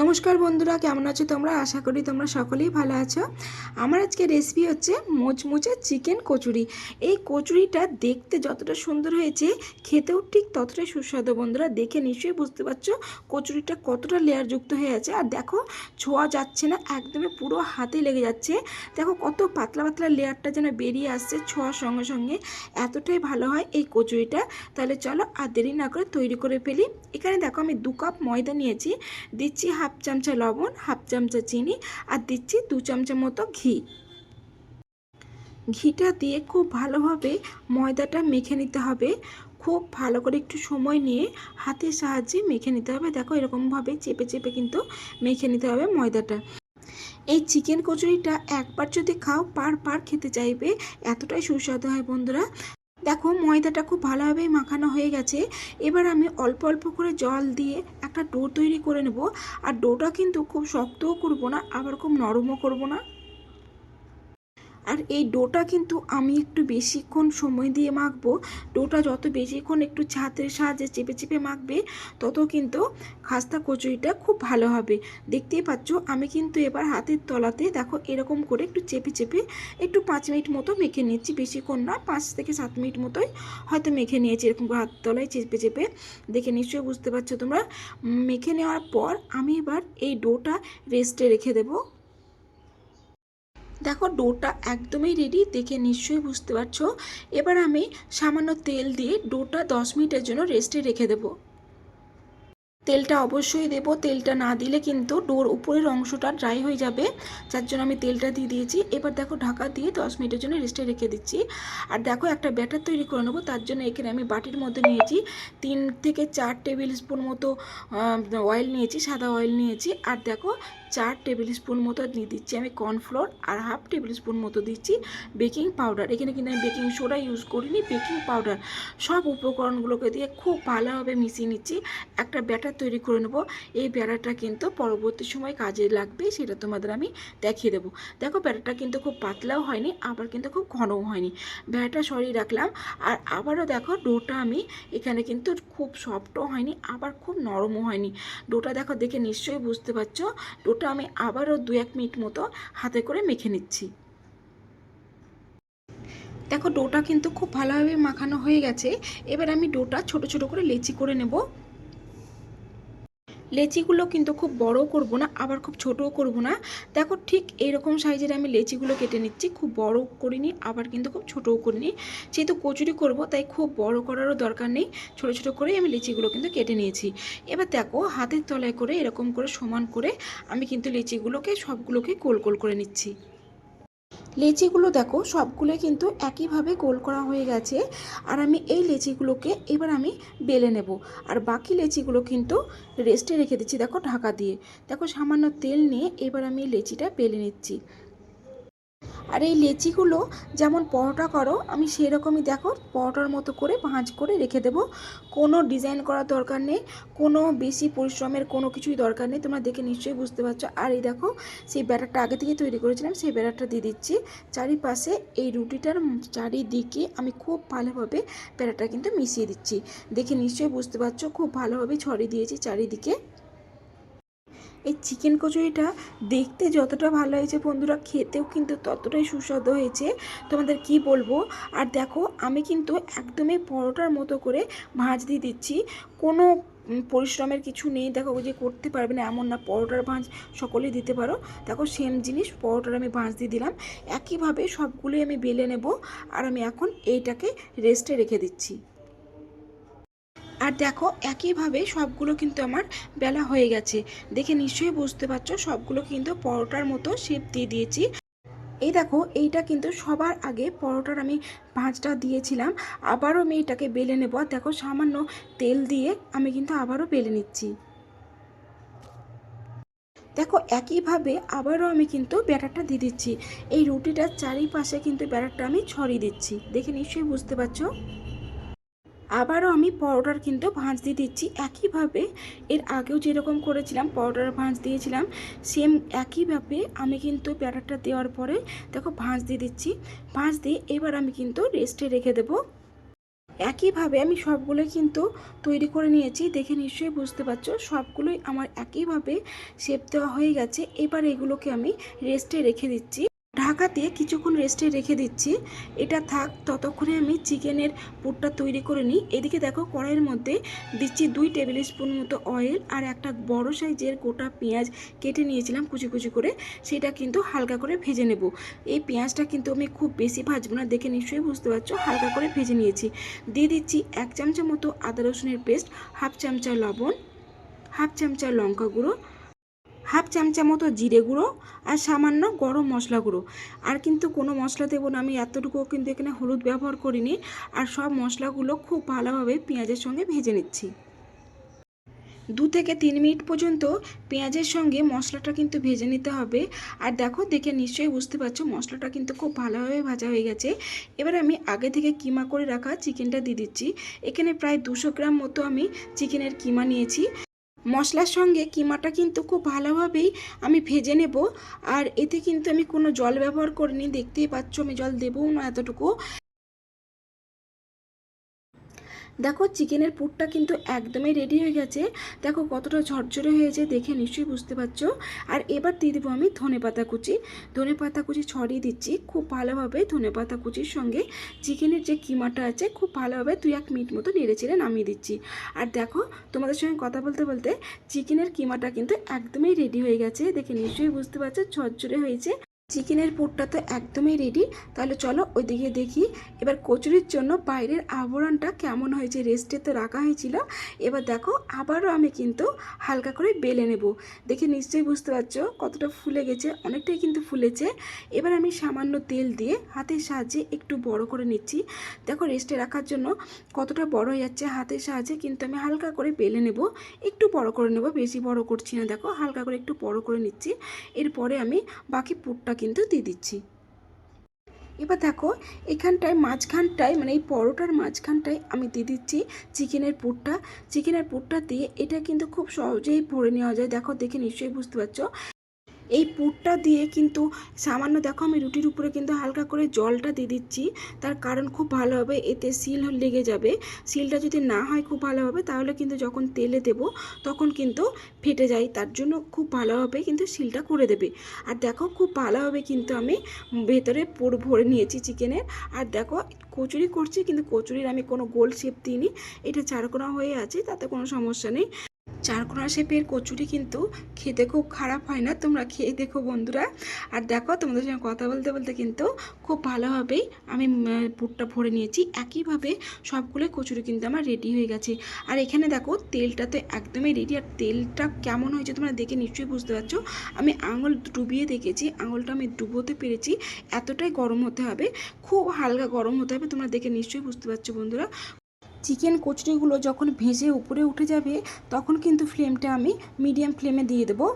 নমস্কার বন্ধুরা, কেমন আছো তোমরা? আশা করি তোমরা সকলেই ভালো আছো। আমার আজকে রেসিপি হচ্ছে মোচমোচে চিকেন কচুরি। এই কচুরিটা দেখতে যতটা সুন্দর হয়েছে, খেতেও ঠিক ততটাই সুস্বাদু বন্ধুরা। দেখে নিশ্চয়ই বুঝতে পারছ কচুরিটা কতটা লেয়ারযুক্ত হয়ে আছে। আর দেখো, ছোঁয়া যাচ্ছে না, একদমই পুরো হাতে লেগে যাচ্ছে। দেখো কত পাতলা পাতলা লেয়ারটা যেন বেরিয়ে আসছে ছোঁয়ার সঙ্গে সঙ্গে। এতটাই ভালো হয় এই কচুরিটা। তাহলে চলো আর দেরি না করে তৈরি করে ফেলি। এখানে দেখো আমি দু কাপ ময়দা নিয়েছি। দিচ্ছি হাফ চামচা লবণ, হাফ চামচা চিনি আর দিচ্ছি দু চামচা মতো ঘি। ঘিটা দিয়ে খুব ভালোভাবে ময়দাটা মেখে নিতে হবে। খুব ভালো করে একটু সময় নিয়ে হাতের সাহায্যে মেখে নিতে হবে। দেখো এরকমভাবে চেপে চেপে কিন্তু মেখে নিতে হবে ময়দাটা। এই চিকেন কচুরিটা একবার যদি খাও পার পার খেতে চাইবে। এতটাই সুস্বাদু হয় বন্ধুরা। দেখো ময়দাটা খুব ভালোভাবেই মাখানো হয়ে গেছে। এবার আমি অল্প অল্প করে জল দিয়ে একটা ডো তৈরি করে নেব। আর ডোটা কিন্তু খুব শক্তও করব না, আবার খুব নরমও করব না। আর এই ডোটা কিন্তু আমি একটু বেশিক্ষণ সময় দিয়ে মাখবো। ডোটা যত বেশিক্ষণ একটু ছাতের সাহায্যে চেপে চেপে মাখবে, তত কিন্তু খাস্তা কচুরিটা খুব ভালো হবে। দেখতেই পাচ্ছ, আমি কিন্তু এবার হাতের তলাতে দেখো এরকম করে একটু চেপে চেপে একটু পাঁচ মিনিট মতো মেখে নিচ্ছি। বেশিক্ষণ না, পাঁচ থেকে সাত মিনিট মতোই হয়তো মেখে নিয়েছি এরকম হাতের তলায় চেপে চেপে। দেখে নিশ্চয়ই বুঝতে পারছ তোমরা। মেখে নেওয়ার পর আমি এবার এই ডোটা রেস্টে রেখে দেবো। দেখো ডোটা একদমই রেডি দেখে নিশ্চয়ই বুঝতে পারছ। এবার আমি সামান্য তেল দিয়ে ডোটা দশ মিনিটের জন্য রেস্টে রেখে দেবো। তেলটা অবশ্যই দেবো, তেলটা না দিলে কিন্তু ডোর উপরের অংশটা ড্রাই হয়ে যাবে, যার জন্য আমি তেলটা দিয়ে দিয়েছি। এবার দেখো ঢাকা দিয়ে দশ মিনিটের জন্য রেস্টে রেখে দিচ্ছি। আর দেখো একটা ব্যাটার তৈরি করে নেব, তার জন্য এখানে আমি বাটির মধ্যে নিয়েছি তিন থেকে চার টেবিল স্পুন মতো অয়েল নিয়েছি, সাদা অয়েল নিয়েছি। আর দেখো চার টেবিল স্পুন মতো দিচ্ছি আমি কর্নফ্লোর আর হাফ টেবিল স্পুন মতো দিচ্ছি বেকিং পাউডার। এখানে কিন্তু আমি বেকিং সোডা ইউজ করিনি, বেকিং পাউডার। সব উপকরণগুলোকে দিয়ে খুব ভালোভাবে মিশিয়ে নিচ্ছি। একটা ব্যাটার তৈরি করে নেব। এই ব্যাটারটা কিন্তু পরবর্তী সময় কাজে লাগবে সেটা তোমাদের আমি দেখিয়ে দেবো। দেখো ব্যাটারটা কিন্তু খুব পাতলাও হয়নি, আবার কিন্তু খুব ঘনও হয়নি। ব্যাটারটা সরিয়ে রাখলাম আর আবারও দেখো ডোটা আমি এখানে কিন্তু খুব সফটও হয়নি, আবার খুব নরমও হয়নি। ডোটা দেখো দেখে নিশ্চয়ই বুঝতে পারছ। ডোটা আমি আবারও দু এক মিনিট মতো হাতে করে মেখে নিচ্ছি। দেখো, ডোটা কিন্তু খুব ভালোভাবে মাখানো হয়ে গেছে। এবার আমি ডোটা ছোট ছোট করে লেচি করে নেব। লেচিগুলো কিন্তু খুব বড় করব না, আবার খুব ছোটও করব না। দেখো ঠিক এরকম সাইজের আমি লেচিগুলো কেটে নিচ্ছি, খুব বড় করিনি, আবার কিন্তু খুব ছোটও করিনি। যেহেতু কচুরি করব, তাই খুব বড় করারও দরকার নেই, ছোট ছোট করে আমি লিচিগুলো কিন্তু কেটে নিয়েছি। এবার দেখো হাতের তলায় করে এরকম করে সমান করে আমি কিন্তু লিচিগুলোকে সবগুলোকে গোল গোল করে নিচ্ছি। লেচিগুলো দেখো সবগুলো কিন্তু একইভাবে গোল করা হয়ে গেছে। আর আমি এই লেচিগুলোকে এবার আমি বেলে নেব। আর বাকি লেচিগুলো কিন্তু রেস্টে রেখে দিচ্ছি, দেখো ঢাকা দিয়ে। দেখো সামান্য তেল নিয়ে এবার আমি লেচিটা বেলে নিচ্ছি। আর এই লেচিগুলো যেমন পরোটা করো, আমি সেরকমই দেখো পরোটার মতো করে ভাঁজ করে রেখে দেবো। কোনো ডিজাইন করার দরকার নেই, কোনো বেশি পরিশ্রমের কোনো কিছুই দরকার নেই, তোমরা দেখে নিশ্চয়ই বুঝতে পারছ। আর এই দেখো, সেই ব্যাটারটা আগে থেকে তৈরি করেছিলাম, সেই ব্যাটারটা দিয়ে দিচ্ছি। চারিপাশে এই রুটিটার চারিদিকে আমি খুব ভালোভাবে ব্যাটারটা কিন্তু মিশিয়ে দিচ্ছি। দেখে নিশ্চয়ই বুঝতে পারছ, খুব ভালোভাবে ছড়িয়ে দিয়েছি চারিদিকে। এই চিকেন কচুরিটা দেখতে যতটা ভালো হয়েছে বন্ধুরা, খেতেও কিন্তু ততটাই সুস্বাদু হয়েছে। তোমাদের কি বলব? আর দেখো, আমি কিন্তু একদমই পরোটার মতো করে ভাঁজ দিয়ে দিচ্ছি। কোনো পরিশ্রমের কিছু নেই। দেখো যে করতে পারবে না, এমন না, পরোটার ভাঁজ সকলেই দিতে পারো। দেখো সেম জিনিস, পরোটার আমি ভাঁজ দিয়ে দিলাম। একইভাবে সবগুলোই আমি বেলে নেব। আর আমি এখন এইটাকে রেস্টে রেখে দিচ্ছি। আর দেখো, একইভাবে সবগুলো কিন্তু আমার বেলা হয়ে গেছে। দেখে নিশ্চয়ই বুঝতে পারছ, সবগুলো কিন্তু পরোটার মতো শেপ দিয়ে দিয়েছি। এই দেখো, এইটা কিন্তু সবার আগে পরোটার আমি ভাঁজটা দিয়েছিলাম। আবারও আমি এটাকে বেলে নেব। দেখো, সামান্য তেল দিয়ে আমি কিন্তু আবারও বেলে নিচ্ছি। দেখো, একইভাবে আবারও আমি কিন্তু ব্যাটারটা দিয়ে দিচ্ছি। এই রুটিটার চারিপাশে কিন্তু ব্যাটারটা আমি ছড়িয়ে দিচ্ছি। দেখে নিশ্চয়ই বুঝতে পারছ? আবারও আমি পরোটার কিন্তু ভাঁজ দিয়ে দিচ্ছি। একইভাবে এর আগেও যেরকম করেছিলাম, পরোটার ভাঁজ দিয়েছিলাম, সেম একইভাবে আমি কিন্তু ব্যাটারটা দেওয়ার পরে দেখো ভাঁজ দিয়ে দিচ্ছি। ভাঁজ দিয়ে এবার আমি কিন্তু রেস্টে রেখে দেবো। একইভাবে আমি সবগুলো কিন্তু তৈরি করে নিয়েছি। দেখে নিশ্চয়ই বুঝতে পারছ, সবগুলোই আমার একইভাবে শেপ দেওয়া হয়ে গেছে। এবার এগুলোকে আমি রেস্টে রেখে দিচ্ছি। ঢাকা দিয়ে কিছুক্ষণ রেস্টে রেখে দিচ্ছি। এটা থাক, ততক্ষণে আমি চিকেনের পুরটা তৈরি করে নিই। এদিকে দেখো কড়াইয়ের মধ্যে দিচ্ছি দুই টেবিল স্পুন মতো অয়েল আর একটা বড় সাইজের গোটা পেঁয়াজ কেটে নিয়েছিলাম কুচি কুচি করে। সেটা কিন্তু হালকা করে ভেজে নেব। এই পেঁয়াজটা কিন্তু আমি খুব বেশি ভাজবো না, দেখে নিশ্চয়ই বুঝতে পারছ, হালকা করে ভেজে নিয়েছি। দিয়ে দিচ্ছি এক চামচা মতো আদা রসুনের পেস্ট, হাফ চামচা লবণ, হাফ চামচা লঙ্কা গুঁড়ো হাফ চামচা মতো জিরে গুঁড়ো আর সামান্য গরম মশলা গুঁড়ো। আর কিন্তু কোনো মশলা দেবো না, আমি এতটুকু কিন্তু এখানে হলুদ ব্যবহার করিনি। আর সব মশলাগুলো খুব ভালোভাবে পেঁয়াজের সঙ্গে ভেজে নিচ্ছি। দু থেকে তিন মিনিট পর্যন্ত পেঁয়াজের সঙ্গে মশলাটা কিন্তু ভেজে নিতে হবে। আর দেখো, দেখে নিশ্চয়ই বুঝতে পারছ, মশলাটা কিন্তু খুব ভালোভাবে ভাজা হয়ে গেছে। এবার আমি আগে থেকে কিমা করে রাখা চিকেনটা দিয়ে দিচ্ছি। এখানে প্রায় দুশো গ্রাম মতো আমি চিকেনের কিমা নিয়েছি। মশলার সঙ্গে কিমাটা কিন্তু খুব ভালোভাবেই আমি ভেজে নেব। আর এতে কিন্তু আমি কোনো জল ব্যবহার করিনি, দেখতেই পাচ্ছ আমি জল দেবও না এতটুকু। দেখো, চিকেনের পুরটা কিন্তু একদমই রেডি হয়ে গেছে। দেখো, কতটা ঝরঝরে হয়েছে দেখে নিশ্চয়ই বুঝতে পারছ। আর এবার দিয়ে দেবো আমি ধনে পাতা কুচি। ধনে পাতা কুচি ছড়িয়ে দিচ্ছি খুব ভালোভাবে ধনে পাতা কুচির সঙ্গে। চিকেনের যে কিমাটা আছে খুব ভালোভাবে দুই এক মিনিট মতো নেড়ে চেড়ে নামিয়ে দিচ্ছি। আর দেখো, তোমাদের সঙ্গে কথা বলতে বলতে চিকেনের কিমাটা কিন্তু একদমই রেডি হয়ে গেছে। দেখে নিশ্চয়ই বুঝতে পারছ, ঝরঝরে হয়েছে। চিকেনের পুরটা তো একদমই রেডি তাহলে চলো ওইদিকে দেখি। এবার কচুরির জন্য বাইরের আবরণটা কেমন হয়েছে রেস্টে তো রাখা হয়েছিল। এবার দেখো, আবারও আমি কিন্তু হালকা করে বেলে নেব। দেখে নিশ্চয়ই বুঝতে পারছ কতটা ফুলে গেছে, অনেকটাই কিন্তু ফুলেছে। এবার আমি সামান্য তেল দিয়ে হাতের সাহায্যে একটু বড় করে নিচ্ছি। দেখো রেস্টে রাখার জন্য কতটা বড় হয়ে যাচ্ছে হাতের সাহায্যে কিন্তু আমি হালকা করে বেলে নেব। একটু বড় করে নেব, বেশি বড় করছি না। দেখো হালকা করে একটু বড় করে নিচ্ছি। এরপরে আমি বাকি পুরটা কিন্তু দিয়ে দিচ্ছি। এবার দেখো, এখানটায় মাঝখানটায় মানে এই পরোটার মাঝখানটায় আমি দিয়ে দিচ্ছি চিকেনের পুরটা। চিকেনের পুরটা দিয়ে এটা কিন্তু খুব সহজেই ভরে নেওয়া যায়। দেখো, দেখে নিশ্চয়ই বুঝতে পারছ। এই পুরটা দিয়ে কিন্তু সামান্য দেখো আমি রুটির উপরে কিন্তু হালকা করে জলটা দিয়ে দিচ্ছি। তার কারণ খুব ভালো হবে, এতে সিল লেগে যাবে। সিলটা যদি না হয় খুব ভালো হবে, তাহলে কিন্তু যখন তেলে দেব তখন কিন্তু ফেটে যায়। তার জন্য খুব ভালোভাবে কিন্তু সিলটা করে দেবে। আর দেখো খুব ভালোভাবে কিন্তু আমি ভেতরে পুর ভরে নিয়েছি চিকেনের। আর দেখো কচুরি করছি কিন্তু কচুরির আমি কোনো গোল শেপ দিইনি। এটা চারকোনা হয়ে আছে, তাতে কোনো সমস্যা নেই। চারকোনা শেপের কচুরি কিন্তু খেতে খুব খারাপ হয় না, তোমরা খেয়ে দেখো বন্ধুরা। আর দেখো, তোমাদের সঙ্গে কথা বলতে বলতে কিন্তু খুব ভালোভাবেই আমি পুরটা ভরে নিয়েছি। একইভাবে সবগুলো কচুরি কিন্তু আমার রেডি হয়ে গেছে। আর এখানে দেখো, তেলটা তো একদমই রেডি আর তেলটা কেমন হয়েছে তোমরা দেখে নিশ্চয়ই বুঝতে পারছ। আমি আঙুল ডুবিয়ে দেখেছি, আঙুলটা আমি ডুবোতে পেরেছি। এতটাই গরম হতে হবে, খুব হালকা গরম হতে হবে, তোমরা দেখে নিশ্চয়ই বুঝতে পারছ বন্ধুরা। চিকেন কচুরিগুলো যখন ভেজে উপরে উঠে যাবে, তখন কিন্তু ফ্লেমটা আমি মিডিয়াম ফ্লেমে দিয়ে দেবো।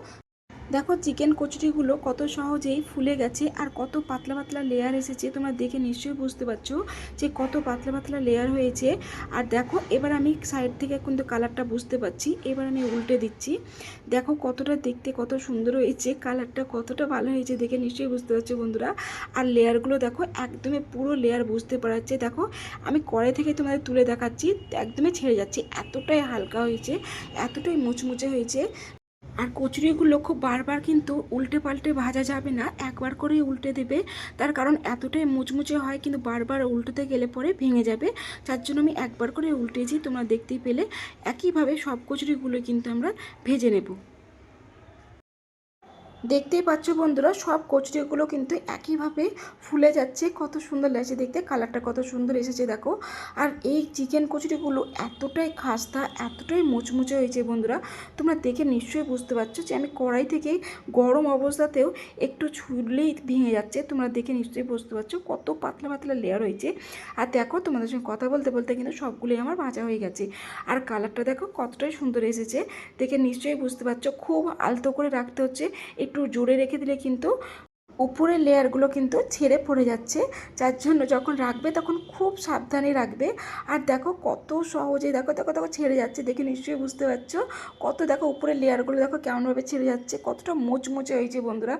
দেখো চিকেন কচুরিগুলো কত সহজেই ফুলে গেছে আর কত পাতলা পাতলা লেয়ার এসেছে, তোমরা দেখে নিশ্চয়ই বুঝতে পারছ যে কত পাতলা পাতলা লেয়ার হয়েছে। আর দেখো, এবার আমি সাইড থেকে কিন্তু কালারটা বুঝতে পারছি, এবার আমি উল্টে দিচ্ছি। দেখো কতটা দেখতে কত সুন্দর হয়েছে কালারটা কতটা ভালো হয়েছে দেখে নিশ্চয়ই বুঝতে পারছ বন্ধুরা। আর লেয়ারগুলো দেখো একদমই পুরো লেয়ার বুঝতে পারা যাচ্ছে দেখো, আমি কড়াই থেকে তোমাদের তুলে দেখাচ্ছি, একদমই ছেড়ে যাচ্ছে, এতটাই হালকা হয়েছে, এতটাই মুচমুচে হয়েছে। আর কচুরিগুলো খুব বারবার কিন্তু উল্টে পাল্টে ভাজা যাবে না, একবার করেই উল্টে দেবে। তার কারণ এতটাই মুচমুচে হয় কিন্তু বারবার উল্টোতে গেলে পরে ভেঙে যাবে। যার জন্য আমি একবার করে উল্টেছি, তোমরা দেখতেই পেলে। একইভাবে সব কচুরিগুলো কিন্তু আমরা ভেজে নেব। দেখতেই পাচ্ছ বন্ধুরা, সব কচুরিগুলো কিন্তু একইভাবে ফুলে যাচ্ছে। কত সুন্দর লাগছে দেখতে, কালারটা কত সুন্দর এসেছে দেখো। আর এই চিকেন কচুরিগুলো এতটাই খাস্তা, এতটাই মুচমুচে হয়েছে বন্ধুরা, তোমরা দেখে নিশ্চয়ই বুঝতে পারছ যে আমি কড়াই থেকে গরম অবস্থাতেও একটু ছুটলেই ভেঙে যাচ্ছে। তোমরা দেখে নিশ্চয়ই বুঝতে পারছ কত পাতলা পাতলা লেয়ার হয়েছে। আর দেখো তোমাদের সঙ্গে কথা বলতে বলতে কিন্তু সবগুলোই আমার ভাজা হয়ে গেছে। আর কালারটা দেখো কতটাই সুন্দর এসেছে, দেখে নিশ্চয়ই বুঝতে পারছ। খুব আলতো করে রাখতে হচ্ছে একটু জোরে রেখে দিলে কিন্তু উপরের লেয়ারগুলো কিন্তু ছেড়ে পড়ে যাচ্ছে। যার জন্য যখন রাখবে তখন খুব সাবধানে রাখবে। আর দেখো কত সহজে, দেখো দেখো দেখো ছেড়ে যাচ্ছে দেখে নিশ্চয়ই বুঝতে পারছ। কত দেখো উপরের লেয়ারগুলো দেখো কেমনভাবে ছেড়ে যাচ্ছে, কতটা মোচমোচে হয়েছে বন্ধুরা।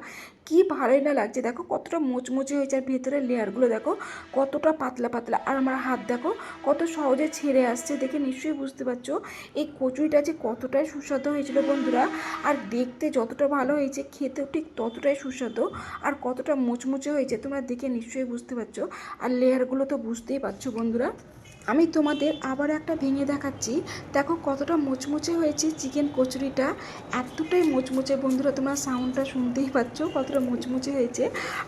কি ভালোই না লাগছে। দেখো, কতটা মোচমোচে হয়েছে আর ভেতরের লেয়ারগুলো দেখো, কতটা পাতলা পাতলা। আর আমার হাত, দেখো, কত সহজে ছেড়ে আসছে দেখে নিশ্চয়ই বুঝতে পারছ। এই কচুরিটা যে কতটাই সুস্বাদু হয়েছিল বন্ধুরা। আর দেখতে যতটা ভালো হয়েছে, খেতেও ঠিক ততটাই সুস্বাদু। আর কতটা মুচমুচে হয়েছে, তোমরা দেখে নিশ্চয়ই বুঝতে পারছ। আর লেয়ারগুলো তো বুঝতেই পারছ বন্ধুরা। আমি তোমাদের আবার একটা ভেঙে দেখাচ্ছি। দেখো কতটা মুচমুচে হয়েছে চিকেন কচুরিটা। এতটাই মুচমুচে। বন্ধুরা, তোমরা সাউন্ডটা শুনতেই পাচ্ছ কতটা মুচমুচে হয়েছে।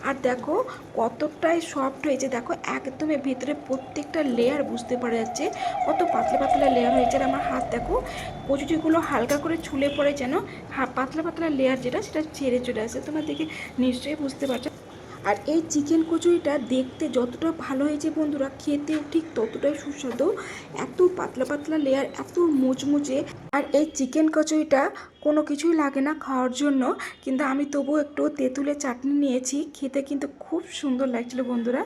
আর দেখো কতটাই সফট হয়েছে। দেখো একদমই ভেতরে প্রত্যেকটা লেয়ার বুঝতে পারা যাচ্ছে। কত পাতলা পাতলা লেয়ার হয়েছে। আর আমার হাত দেখো, কচুরিগুলো হালকা করে ছুলে পড়ে যেন পাতলা পাতলা লেয়ার যেটা, সেটা ছেড়ে চলে আসে। তোমরা দেখে নিশ্চয়ই বুঝতে পারছ। আর এই চিকেন কচুরিটা দেখতে যতটা ভালো হয়েছে বন্ধুরা, খেতেও ঠিক ততটাই সুস্বাদু। এত পাতলা পাতলা লেয়ার এত মুচমুচে। আর এই চিকেন কচুরিটা কোনো কিছুই লাগে না খাওয়ার জন্য, কিন্তু আমি তবু একটু তেঁতুলের চাটনি নিয়েছি, খেতে কিন্তু খুব সুন্দর লাগছিল বন্ধুরা।